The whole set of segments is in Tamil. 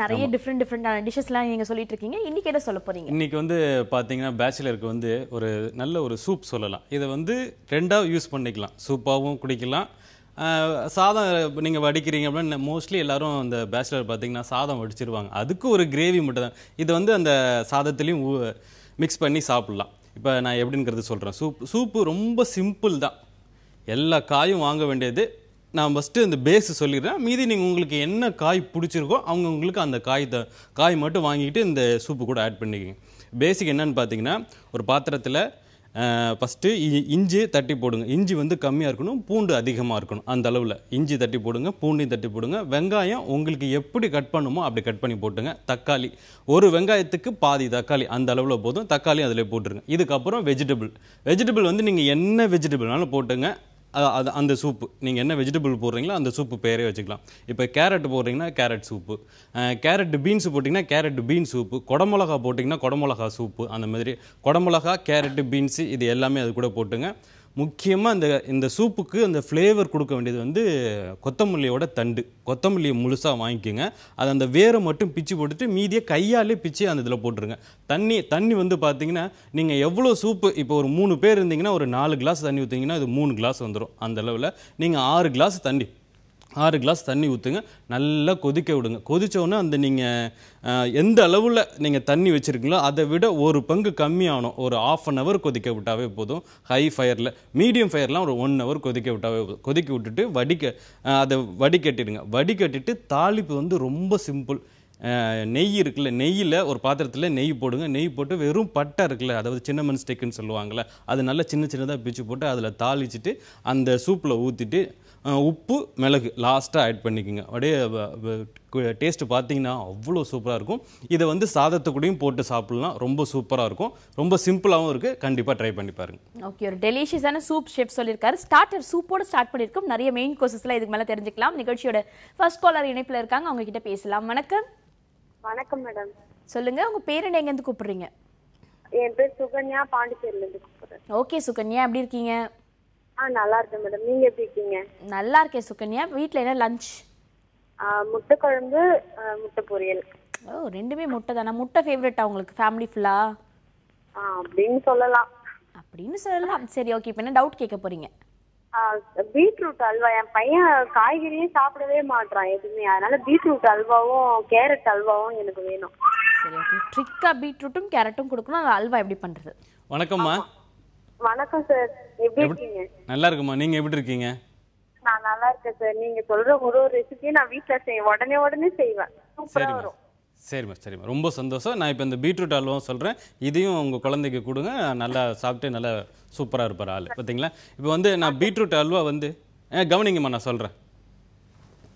நிறைய டிஃப்ரெண்ட் டிஃப்ரெண்டான டிஷ்ஷஸ்லாம் நீங்க சொல்லிட்டு இருக்கீங்க இன்னைக்கு என்ன சொல்ல போறீங்க? இன்னைக்கு வந்து பார்த்தீங்கன்னா பேச்சுலருக்கு வந்து ஒரு நல்ல ஒரு சூப் சொல்லலாம். இதை வந்து ரெண்டாக யூஸ் பண்ணிக்கலாம். சூப்பாகவும் குடிக்கலாம். சாதம் நீங்கள் வடிக்கிறீங்க அப்படின்னா மோஸ்ட்லி எல்லாரும் அந்த பேச்சுலர் பார்த்தீங்கன்னா சாதம் வடிச்சிருவாங்க. அதுக்கு ஒரு கிரேவி மட்டும் தான். இது வந்து அந்த சாதத்துலேயும் மிக்ஸ் பண்ணி சாப்பிட்லாம். இப்போ நான் எப்படிங்கிறது சொல்கிறேன் சூப் சூப்பு ரொம்ப சிம்பிள் தான். எல்லா காயும் வாங்க வேண்டியது நான் ஃபஸ்ட்டு இந்த பேஸு சொல்லிடுறேன். மீதி நீங்கள் உங்களுக்கு என்ன காய் பிடிச்சிருக்கோ அவங்க உங்களுக்கு அந்த காய் த காய் மட்டும் வாங்கிட்டு இந்த சூப்பு கூட ஆட் பண்ணிக்கோங்க. பேசிக் என்னன்னு பார்த்தீங்கன்னா ஒரு பாத்திரத்தில் ஃபஸ்ட்டு இஞ்சி தட்டி போடுங்க. இஞ்சி வந்து கம்மியாக இருக்கணும் பூண்டு அதிகமாக இருக்கணும். அந்த அளவில். இஞ்சி தட்டி போடுங்க பூண்டையும் தட்டி போடுங்க. வெங்காயம் உங்களுக்கு எப்படி கட் பண்ணுமோ அப்படி கட் பண்ணி போட்டுங்க. தக்காளி. ஒரு வெங்காயத்துக்கு பாதி தக்காளி. அந்த அளவில் போதும். தக்காளி அதில் போட்டுருங்க. இதுக்கப்புறம் வெஜிடபிள் வெஜிடபிள் வந்து நீங்கள் என்ன வெஜிடபிள்னாலும் போட்டுங்க. அது அந்த சூப்பு நீங்கள் என்ன வெஜிடபிள் போடுறீங்களோ அந்த சூப்பு பேரே வச்சுக்கலாம். இப்போ கேரட் போடுறீங்கன்னா கேரட் சூப்பு கேரட் பீன்ஸ் போட்டிங்கன்னா கேரட் பீன் சூப்பு குடமிளகா போட்டிங்கன்னா குடமிளகா சூப்பு அந்த மாதிரி குடமிளகா கேரட்டு பீன்ஸு இது எல்லாமே அது கூட போட்டுங்க. முக்கியமாக இந்த இந்த சூப்புக்கு அந்த ஃப்ளேவர் கொடுக்க வேண்டியது வந்து கொத்தமல்லியோட தண்டு. கொத்தமல்லியை முழுசாக வாங்கிக்கோங்க. அது அந்த வேரை மட்டும் பிச்சு போட்டுட்டு மீதியை கையாலே பிச்சு அந்த இதில் போட்டுருங்க. தண்ணி தண்ணி வந்து பார்த்தீங்கன்னா நீங்கள் எவ்வளோ சூப்பு இப்போ ஒரு மூணு பேர் இருந்தீங்கன்னா ஒரு நாலு கிளாஸ் தண்ணி ஊற்றிங்கன்னா அது மூணு கிளாஸ் வந்துடும் அந்த அளவில் நீங்கள் ஆறு கிளாஸ் தண்ணி ஆறு கிளாஸ் தண்ணி ஊற்றுங்க நல்லா கொதிக்க விடுங்க. கொதித்தோடனே அந்த நீங்கள் எந்த அளவில் நீங்கள் தண்ணி வச்சுருக்கீங்களோ அதை விட ஒரு பங்கு கம்மியாகணும். ஒரு ஆஃப் அன் ஹவர் கொதிக்க விட்டாவே போதும். ஹை ஃபயரில் மீடியம் ஃபயர்லாம் ஒரு ஒன் ஹவர் கொதிக்க விட்டாவே போதும். கொதிக்க விட்டுட்டு வடிக்க அதை வடிகட்டிடுங்க. வடிகட்டிட்டு தாளிப்பு வந்து ரொம்ப சிம்பிள் நெய் இருக்குல்ல நெய்யில் ஒரு பாத்திரத்தில் நெய் போடுங்க. நெய் போட்டு வெறும் பட்டை இருக்குல்ல அதாவது சின்னமன் ஸ்டெக்குன்னு சொல்லுவாங்கள்ல அது நல்லா சின்ன சின்னதாக பிச்சு போட்டு அதில் தாளிச்சிட்டு அந்த சூப்பில் ஊற்றிட்டு உப்பு மிளகு. லாஸ்ட்டாக ஆட் பண்ணிக்கோங்க. அப்படியே டேஸ்ட்டு பார்த்தீங்கன்னா அவ்வளோ சூப்பராக இருக்கும். இதை வந்து சாதத்துக்கூடையும் போட்டு சாப்பிட்லாம். ரொம்ப சூப்பராக இருக்கும். ரொம்ப சிம்பிளாகவும் இருக்குது கண்டிப்பாக ட்ரை பண்ணி பாருங்க. ஓகே ஒரு டெலிஷியஸான சூப் ஷெஃப் சொல்லியிருக்காரு. ஸ்டார்டர் சூப்போட ஸ்டார்ட் பண்ணியிருக்கோம். நிறைய மெயின் கோர்சஸ்லாம் இதுக்கு மேலே தெரிஞ்சுக்கலாம். நிகழ்ச்சியோட ஃபர்ஸ்ட் காலர் இணைப்பில் இருக்காங்க. அவங்க கிட்ட பேசலாம். வணக்கம். வணக்கம் மேடம் சொல்லுங்க. உங்க பேர் என்ன? எங்கேருந்து கூப்பிடுறீங்க? என் பேர் சுகன்யா. பாண்டிச்சேரில இருந்து கூப்பிடுறேன். ஓகே சுகன்யா. எப்படி இருக்கீங்க? ஆ நல்லா இருக்கேன் மேடம் நீங்க எப்படி இருக்கீங்க? நல்லா இருக்கேன் சுகன்யா. வீட்டில் என்ன லஞ்ச் முட்டை குழம்பு முட்டை பொரியல். ஓ ரெண்டுமே முட்டை தானே? முட்டை ஃபேவரட்டா உங்களுக்கு? ஃபேமிலி ஃபுல்லா ஆ, அப்படின்னு சொல்லலாம். அப்படின்னு சொல்லலாம். சரி ஓகே இப்போ என்ன டவுட் கேட்க போறீங்க? பீட்ரூட் அல்வா. என் பையன் காய்கறியே சாப்பிடவே மாட்றான் எதுவுமே. அதனால பீட்ரூட் அல்வாவும் கேரட் அல்வாவும் எனக்கு வேணும். சரி ஓகே ட்ரிக்கா பீட்ரூட்டும் கேரட்டும் கொடுக்கணும். அல்வா எப்படி பண்றது? வணக்கம்மா. வணக்கம் சார். எப்படி இருக்கீங்க? நல்லா இருக்குமா? நீங்கள் எப்படி இருக்கீங்க? நான் நல்லா இருக்கேன் சார். நீங்க சொல்ற ஒரு ஒரு ரெசிபியும் நான் வீட்ல செய்வேன். உடனே உடனே செய்வேன். சூப்பரா சரிம்மா. வரும். சரிம்மா சரிம்மா. ரொம்ப சந்தோஷம். நான் இப்போ இந்த பீட்ரூட் அல்வாவும் சொல்கிறேன் இதையும் உங்கள் குழந்தைக்கு கொடுங்க. நல்லா சாப்பிட்டு நல்லா சூப்பராக இருப்பார் ஆள். பார்த்தீங்களா இப்போ வந்து நான் பீட்ரூட் அல்வா வந்து கவனிங்கம்மா நான் சொல்கிறேன்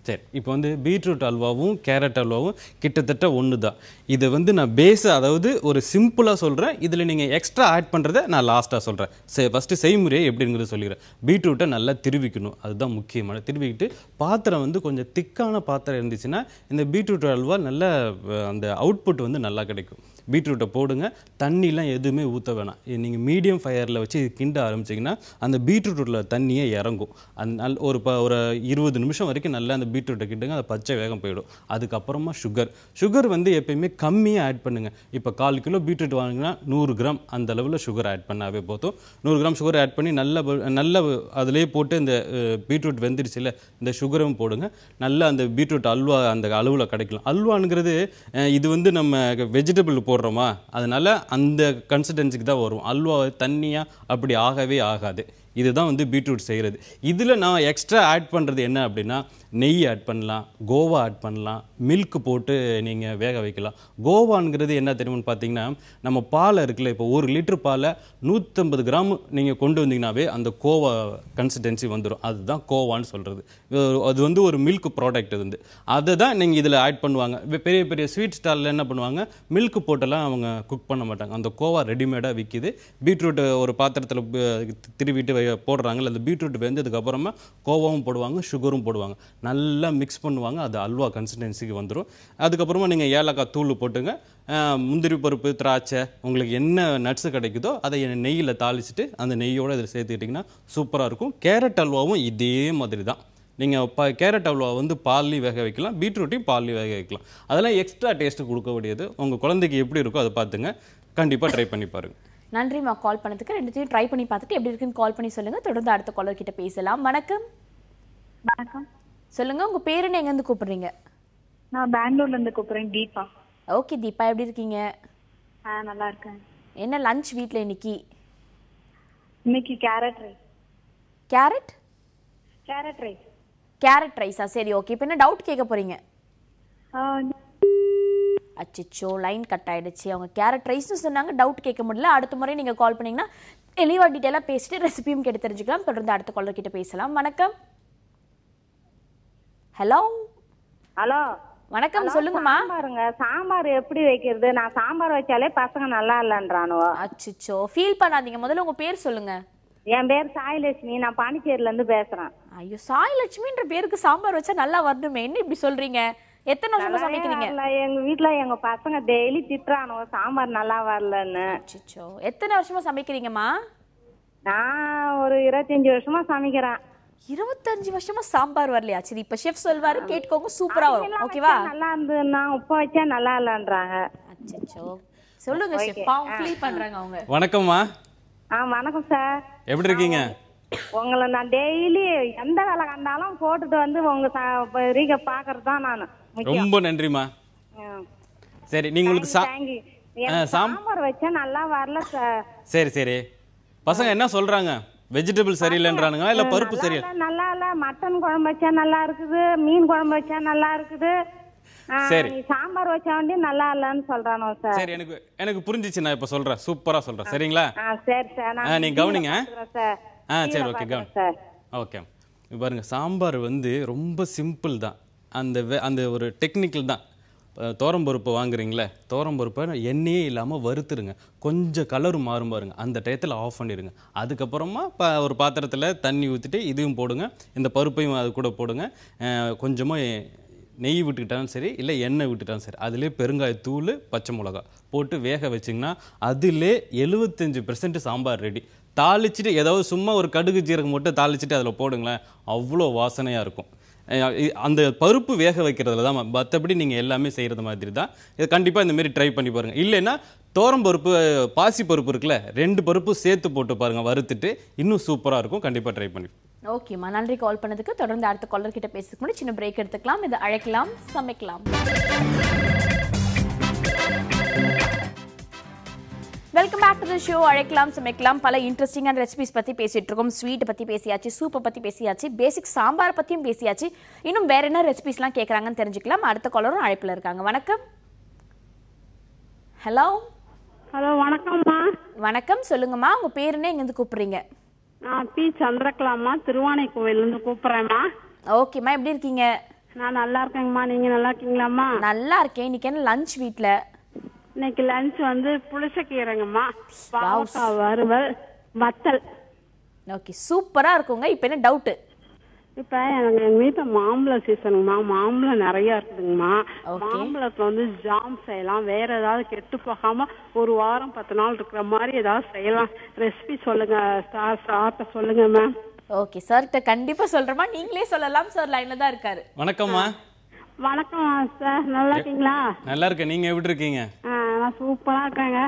சரி இப்போ வந்து பீட்ரூட் அல்வாவும் கேரட் அல்வாவும் கிட்டத்தட்ட ஒன்று தான் இதை வந்து நான் பேஸ அதாவது ஒரு சிம்பிளாக சொல்கிறேன் இதில் நீங்கள் எக்ஸ்ட்ரா ஆட் பண்ணுறதை நான் லாஸ்ட்டாக சொல்கிறேன் சே ஃபஸ்ட்டு செய்முறையை எப்படிங்கிறத சொல்லிக்கிறேன். பீட்ரூட்டை நல்லா திருவிக்கணும். அதுதான் முக்கியமான திருவிக்கிட்டு பாத்திரம் வந்து கொஞ்சம் திக்கான பாத்திரம் இருந்துச்சுன்னா இந்த பீட்ரூட் அல்வா நல்ல அந்த அவுட்புட் வந்து நல்லா கிடைக்கும். பீட்ரூட்டை போடுங்க. தண்ணிலாம் எதுவுமே ஊற்ற வேணாம். நீங்கள் மீடியம் ஃபயரில் வச்சு இது கிண்ட ஆரம்பிச்சிங்கன்னா அந்த பீட்ரூட்டில் தண்ணியே இறங்கும். அந்த நல் ஒரு ப ஒரு இருபது நிமிஷம் வரைக்கும் நல்லா அந்த பீட்ரூட்டை கிட்டுங்க அது பச்சை வேகம் போயிடும். அதுக்கப்புறமா சுகர் சுகர் வந்து எப்பயுமே கம்மியாக ஆட் பண்ணுங்கள் இப்போ கால் கிலோ பீட்ரூட் வாங்கினா நூறு கிராம் அந்த அளவில் சுகர் ஆட் பண்ணாவே போதும். நூறு கிராம் சுகர் ஆட் பண்ணி நல்ல நல்ல அதிலே போட்டு இந்த பீட்ரூட் வெந்துருச்சுல இந்த சுகரும் போடுங்க. நல்லா அந்த பீட்ரூட் அல்வா அந்த அளவில் கிடைக்கலாம். அல்வாங்கிறது இது வந்து நம்ம வெஜிடபிள் போடுறோமா? அதனால் அந்த கன்சிஸ்டன்சிக்கு தான் வரும். அல்வா தண்ணியாக அப்படி ஆகவே ஆகாது. இதுதான் வந்து பீட்ரூட் செய்கிறது இதில் நான் எக்ஸ்ட்ரா ஆட் பண்ணுறது என்ன அப்படின்னா நெய் ஆட் பண்ணலாம் கோவா ஆட் பண்ணலாம் மில்க் போட்டு நீங்கள் வேக வைக்கலாம். கோவாங்கிறது என்ன தெரியும்னு பார்த்தீங்கன்னா நம்ம பாலை இருக்குல்ல இப்போ ஒரு லிட்டர் பாலை நூற்றம்பது கிராம் நீங்கள் கொண்டு வந்தீங்கன்னாவே அந்த கோவா கன்சிஸ்டன்சி வந்துடும் அதுதான் கோவான்னு சொல்கிறது அது வந்து ஒரு மில்க் ப்ராடக்ட் இது வந்து. அதை தான் நீங்கள் இதில் ஆட் பண்ணுவாங்க. இப்போ பெரிய பெரிய ஸ்வீட் ஸ்டாலில் என்ன பண்ணுவாங்க? மில்க் போட்டெல்லாம் அவங்க குக் பண்ண மாட்டாங்க. அந்த கோவா ரெடிமேடாக விற்கிது பீட்ரூட் ஒரு பாத்திரத்தில் திருவிட்டு போடுறாங்கல்ல அந்த பீட்ரூட் வெந்ததுக்கப்புறமா கோவாவும் போடுவாங்க சுகரும் போடுவாங்க. நல்லா மிக்ஸ் பண்ணுவாங்க. அது அல்வா கன்சிஸ்டன்சிக்கு வந்துடும் அதுக்கப்புறமா நீங்கள் ஏலக்காய் தூள் போட்டுங்க. முந்திரி பருப்பு திராட்சை உங்களுக்கு என்ன நட்ஸ் கிடைக்குதோ அதை நெய்யில் தாளிச்சிட்டு அந்த நெய்யோட இதில் சேர்த்துக்கிட்டிங்கன்னா சூப்பராக இருக்கும். கேரட் அல்வாவும் இதே மாதிரி தான் நீங்கள் ப கேரட் அல்வா வந்து பால்லையும் வேக வைக்கலாம். பீட்ரூட்டையும் பால்லையும் வேக வைக்கலாம். அதெல்லாம் எக்ஸ்ட்ரா டேஸ்ட்டு கொடுக்கக்கூடியது உங்கள் குழந்தைக்கு எப்படி இருக்கோ அதை பார்த்துங்க. கண்டிப்பாக ட்ரை பண்ணி பாருங்க. நன்றிம்மா கால் பண்ணதுக்கு. ரெண்டுத்தையும் ட்ரை பண்ணி பார்த்துட்டு எப்படி இருக்குன்னு கால் பண்ணி சொல்லுங்க. தொடர்ந்து அடுத்த காலர் கிட்ட பேசலாம். வணக்கம். வணக்கம். சொல்லுங்க. உங்க பேரு என்ன எங்க இருந்து கூப்பிடுறீங்க? நான் பெங்களூர்ல இருந்து கூப்பிடுறேன் தீபா. ஓகே தீபா எப்படி இருக்கீங்க? ஆ நல்லா இருக்கேன். என்ன லஞ்ச் வீட்ல இன்னைக்கு? இன்னைக்கு carrot rice carrot carrot rice carrot ரைஸா சரி ஓகே இப்போ என்ன டவுட் கேட்க போறீங்க? அச்சச்சோ லைன் கட் ஆயிடுச்சு. அவங்க கேரட் ரைஸ்னு சொன்னாங்க டவுட் கேட்க முடியல. அடுத்த முறை நீங்க கால் பண்ணீங்கன்னா தெளிவா டீட்டெயிலாக பேசிட்டு ரெசிபியும் கேட்டு தெரிஞ்சுக்கலாம். தொடர்ந்து அடுத்த காலர் கிட்ட பேசலாம். வணக்கம். ஹலோ ஹலோ வணக்கம் சொல்லுங்கம்மா. சாம்பாருங்க. சாம்பார் எப்படி வைக்கிறது? நான் சாம்பார் வச்சாலே பசங்க நல்லா இல்லைன்றானுவோ. அச்சச்சோ. ஃபீல் பண்ணாதீங்க. முதல்ல உங்க பேர் சொல்லுங்க. என் பேர் சாயலட்சுமி. நான் பாண்டிச்சேரியில இருந்து பேசுறேன். ஐயோ சாய் லட்சுமின்ற பேருக்கு சாம்பார் வச்சா நல்லா வரணுமே. என்ன இப்படி சொல்றீங்க? எத்தனை வருஷமா சமைக்கிறீங்க. எங்க வீட்ல எங்க பசங்க டெய்லி திட்டுறானுவோ சாம்பார் நல்லா வரலன்னு. அச்சச்சோ. எத்தனை வருஷமா சமைக்கிறீங்கம்மா? நான் ஒரு இருபத்தஞ்சு வருஷமா சமைக்கிறேன். இருபத்தஞ்சு வருஷமா சாம்பார் வரலையா சரி இப்ப ஷெஃப் சொல்வாரு கேட்டுக்கோங்க சூப்பரா வரும். ஓகேவா நல்லா இருந்ததுன்னா உப்பு வச்சா நல்லா இல்லைன்றாங்க அச்சச்சோ. சொல்லுங்க ஷெஃப் பாவம் ஃபீல் பண்றாங்க அவங்க. வணக்கம்மா. ஆ வணக்கம் சார் எப்படி இருக்கீங்க? உங்களை நான் டெய்லி எந்த வேலை கண்டாலும் போட்டுட்டு வந்து உங்க ரீக பாக்குறது தான் நான். முக்கியம். ரொம்ப நன்றிம்மா. ம். சரி நீங்கள் உங்களுக்கு சாம்பார் வச்சா நல்லா வரல சார் சரி சரி. பசங்க என்ன சொல்றாங்க? வெஜிடபிள் சரியில்லைன்றானுங்களா? இல்லை பருப்பு சரியில்லை? நல்லா இல்ல. மட்டன் குழம்பு வச்சா நல்லா இருக்குது. மீன் குழம்பு வச்சா நல்லா இருக்குது. சரி. சாம்பார் வச்சா வேண்டி நல்லா இல்லன்னு சொல்றானோ சார். சரி எனக்கு எனக்கு புரிஞ்சிச்சு. நான் இப்போ சொல்கிறேன் சூப்பராக சொல்கிறேன் சரிங்களா? சரி சார். நீங்க கவனிங்க. ஆ சரி ஓகே கவனி. சார். ஓகே. பாருங்க சாம்பார் வந்து ரொம்ப சிம்பிள் தான். அந்த அந்த ஒரு டெக்னிக்கல் தான். தோரம்பருப்பு வாங்குறீங்களே தோரம்பருப்பை எண்ணெயே இல்லாமல் வறுத்துருங்க. கொஞ்சம் கலர் மாறும் பாருங்க. அந்த டயத்தில் ஆஃப் பண்ணிடுங்க அதுக்கப்புறமா ப ஒரு பாத்திரத்தில் தண்ணி ஊற்றிட்டு இதையும் போடுங்க. இந்த பருப்பையும் அது கூட போடுங்க. கொஞ்சமாக நெய் விட்டுக்கிட்டாலும் சரி இல்லை எண்ணெய் விட்டுட்டாலும் சரி அதிலே பெருங்காயத்தூள் பச்சை மிளகா போட்டு வேக வச்சிங்கன்னா அதிலே எழுபத்தஞ்சி பெர்சன்ட் சாம்பார் ரெடி தாளிச்சிட்டு ஏதாவது சும்மா ஒரு கடுகு ஜீரகம் மட்டும் தாளிச்சிட்டு அதில் போடுங்களேன். அவ்வளோ வாசனையாக இருக்கும். அந்த பருப்பு வேக வைக்கிறதுல தான் மற்றபடி நீங்கள் எல்லாமே செய்கிறது மாதிரி தான். இதை கண்டிப்பாக இந்தமாரி ட்ரை பண்ணி பாருங்கள் இல்லைன்னா தோரம் பருப்பு பாசி பருப்பு இருக்குல்ல ரெண்டு பருப்பு சேர்த்து போட்டு பாருங்கள் வறுத்துட்டு இன்னும் சூப்பராக இருக்கும். கண்டிப்பாக ட்ரை பண்ணி ஓகேம்மா நன்றி கால் பண்ணதுக்கு. தொடர்ந்து அடுத்த காலர் கிட்ட பேசுறதுக்கு முன்னாடி சின்ன பிரேக் எடுத்துக்கலாம். இதை அழைக்கலாம் சமைக்கலாம். Welcome back to the show அழைக்கலாம் சமைக்கலாம். பல இன்ட்ரெஸ்டிங்கான ரெசிபிஸ் பத்தி பேசிட்டு இருக்கோம். ஸ்வீட் பத்தி பேசியாச்சு சூப்பை பத்தி பேசியாச்சு பேசிக் சாம்பார் பத்தியும் பேசியாச்சு. இன்னும் வேற என்ன ரெசிபிஸ்லாம் கேட்குறாங்கன்னு தெரிஞ்சுக்கலாம். அடுத்த காலரும் அழைப்புல இருக்காங்க. வணக்கம். ஹலோ ஹலோ வணக்கம்மா. வணக்கம். சொல்லுங்கம்மா. உங்க பேர் என்ன? இங்க இருந்து கூப்பிடுறீங்க? நான் பி. சந்திரகலாம்மா திருவானை கோவிலேருந்து கூப்பிட்றேம்மா ஓகேம்மா எப்படி இருக்கீங்க? நான் நல்லா இருக்கேங்கம்மா. நீங்க நல்லா இருக்கீங்களாம்மா? நல்லா இருக்கேன். இன்னைக்கு என்ன லஞ்ச் வீட்ல? இன்னைக்கு லஞ்ச் வந்து புளிச்சக்கீரைங்கம்மா. பாவக்காய் வறுவல் வத்தல். ஓகே சூப்பரா இருக்குங்க. இப்போ என்ன டவுட் இப்ப எனக்கு எங்க வீட்டுல மாம்பழம் சீசனுங்கம்மா மாம்பழம் நிறைய இருக்குதுங்கம்மா. மாம்பழத்துல வந்து ஜாம் செய்யலாம். வேற ஏதாவது கெட்டு போகாம ஒரு வாரம் பத்து நாள் இருக்கிற மாதிரி ஏதாவது செய்யலாம். ரெசிபி சொல்லுங்க சார் சார்ட்ட சொல்லுங்க மேம் ஓகே சார்கிட்ட கண்டிப்பா சொல்றேமா நீங்களே சொல்லலாம் சார் லைன்ல தான் இருக்காரு. வணக்கம்மா. வணக்கம் சார் நல்லா இருக்கீங்களா? நல்லா இருக்கேன். நீங்கள் எப்படி இருக்கீங்க? நான் சூப்பரா இருக்கேங்க.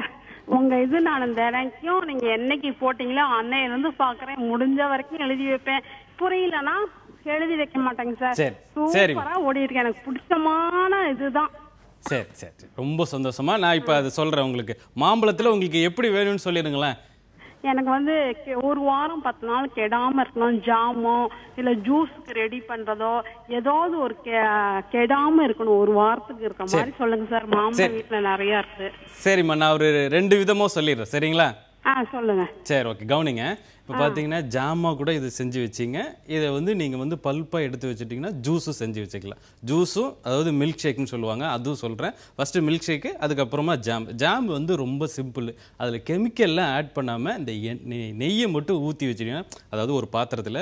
உங்க இது நான் தினைக்கும் நீங்க என்னைக்கு போட்டீங்களோ அன்னையில இருந்து பாக்குறேன். முடிஞ்ச வரைக்கும் எழுதி வைப்பேன். புரியலன்னா எழுதி வைக்க மாட்டேங்க சார். சூப்பரா ஓடி இருக்கு எனக்கு பிடிச்சமான இதுதான். சரி சரி. ரொம்ப சந்தோஷமா நான் இப்போ அதை சொல்கிறேன் உங்களுக்கு. மாம்பழத்தில் உங்களுக்கு எப்படி வேணும்னு சொல்லிடுங்களேன். எனக்கு வந்து ஒரு வாரம் பத்து நாள் கெடாம இருக்கணும் ஜாமோ இல்ல ஜூஸ்க்கு ரெடி பண்றதோ ஏதாவது ஒரு கெ- கெடாம இருக்கணும். ஒரு வாரத்துக்கு இருக்க மாதிரி சொல்லுங்க சார். மாம்பழம் வீட்டுல நிறைய இருக்கு. சரிம்மா நான் ஒரு ரெண்டு விதமாக சொல்லிடுறேன். சரிங்களா? ஆ சொல்லுங்க. சரி ஓகே கவனிங்க. இப்போ பார்த்தீங்கன்னா ஜாமா கூட இது செஞ்சு வச்சிங்க. இதை வந்து நீங்கள் வந்து பல்ப்பாக எடுத்து வச்சுட்டிங்கன்னா ஜூஸும் செஞ்சு வச்சுக்கலாம். ஜூஸும் அதாவது மில்க் ஷேக்னு சொல்லுவாங்க அதுவும் சொல்கிறேன் ஃபஸ்ட்டு மில்க் ஷேக்கு அதுக்கப்புறமா ஜாம் ஜாம் வந்து ரொம்ப சிம்பிள் அதில் கெமிக்கல்லாம் ஆட் பண்ணாமல் இந்த நெய்யை மட்டும் ஊற்றி வச்சிட்டிங்கன்னா அதாவது ஒரு பாத்திரத்தில்.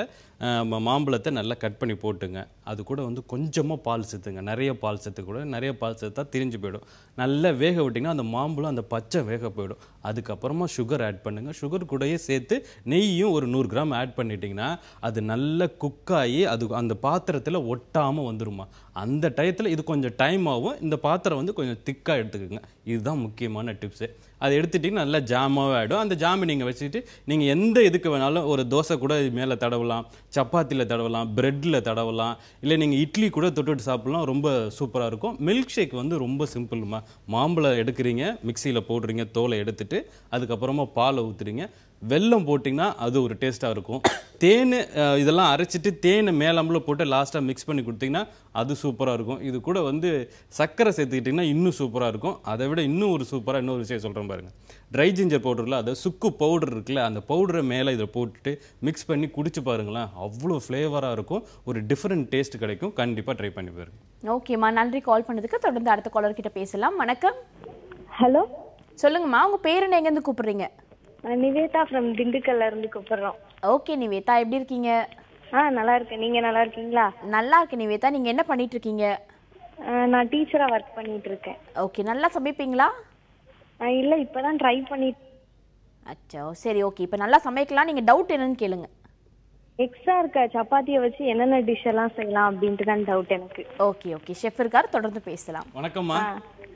மாம்பழத்தை நல்லா கட் பண்ணி போட்டுங்க. அது கூட வந்து கொஞ்சமாக பால் சேர்த்துங்க. நிறைய பால் சேர்த்து கூட நிறைய பால் சேர்த்தா திரிஞ்சு போயிடும். நல்லா வேக விட்டிங்கன்னா அந்த மாம்பழம் அந்த பச்சை வேக போயிடும். அதுக்கப்புறமா சுகர் ஆட் பண்ணுங்கள் சுகர் கூடயே சேர்த்து நெய்யும் ஒரு நூறு கிராம் ஆட் பண்ணிட்டீங்கன்னா அது நல்லா குக்காகி அது அந்த பாத்திரத்தில் ஒட்டாமல் வந்துருமா. அந்த டயத்தில் இது கொஞ்சம் டைம் ஆகும். இந்த பாத்திரம் வந்து கொஞ்சம் திக்காக எடுத்துக்கோங்க. இதுதான் முக்கியமான டிப்ஸு அதை எடுத்துட்டிங்கன்னா நல்லா ஜாமாவே ஆகிடும் அந்த ஜாமை நீங்கள் வச்சுட்டு நீங்கள் எந்த இதுக்கு வேணாலும் ஒரு தோசை கூட இது மேலே தடவலாம். சப்பாத்தியில் தடவலாம் ப்ரெட்டில் தடவலாம். இல்லை நீங்கள் இட்லி கூட தொட்டுட்டு சாப்பிட்லாம். ரொம்ப சூப்பராக இருக்கும். மில்க் ஷேக் வந்து ரொம்ப சிம்பிள்மா மாம்பழம் எடுக்கிறீங்க மிக்சியில் போடுறீங்க தோலை எடுத்துட்டு அதுக்கப்புறமா பாலை ஊற்றுறீங்க வெல்லம் போட்டிங்கன்னா அது ஒரு டேஸ்ட்டாக இருக்கும். தேன் இதெல்லாம் அரைச்சிட்டு தேனை மேலாம்பல போட்டு லாஸ்ட்டாக மிக்ஸ் பண்ணி கொடுத்தீங்கன்னா அது சூப்பராக இருக்கும். இது கூட வந்து சர்க்கரை சேர்த்துக்கிட்டிங்கன்னா இன்னும் சூப்பராக இருக்கும். அதை விட இன்னும் ஒரு சூப்பராக இன்னொரு விஷயம் சொல்கிறேன் பாருங்க. ட்ரை ஜிஞ்சர் பவுடரில் அதை சுக்கு பவுடர் இருக்குல்ல அந்த பவுடரை மேலே இதில் போட்டுட்டு மிக்ஸ் பண்ணி குடிச்சு பாருங்களேன். அவ்வளோ ஃப்ளேவராக இருக்கும். ஒரு டிஃப்ரெண்ட் டேஸ்ட் கிடைக்கும். கண்டிப்பாக ட்ரை பண்ணி பாருங்க. ஓகேம்மா நன்றி கால் பண்ணதுக்கு. தொடர்ந்து அடுத்த காலர் கிட்ட பேசலாம். வணக்கம். ஹலோ சொல்லுங்கம்மா உங்க பேர் என்ன எங்கேருந்து கூப்பிடுறீங்க? நிவேதா ஃப்ரம் திண்டுக்கல்ல இருந்து கூப்பிடுறோம். ஓகே நிவேதா எப்படி இருக்கீங்க? ஆ நல்லா இருக்கேன். நீங்க நல்லா இருக்கீங்களா? நல்லா இருக்கு நிவேதா. நீங்க என்ன பண்ணிட்டு இருக்கீங்க நான் டீச்சரா ஒர்க் பண்ணிட்டு இருக்கேன் ஓகே நல்லா சமைப்பீங்களா? இல்ல இப்பதான் ட்ரை பண்ணிட்டு அச்சோ சரி ஓகே இப்போ நல்லா சமைக்கலாம். நீங்க டவுட் என்னன்னு கேளுங்க. எக்ஸ்ட்ரா இருக்க சப்பாத்தியை வச்சு என்னென்ன டிஷ் எல்லாம் செய்யலாம் அப்படின்ட்டு தான் டவுட் எனக்கு. ஓகே ஓகே ஷெஃப் இருக்காரு தொடர்ந்து பேசலாம். வணக்கம்மா.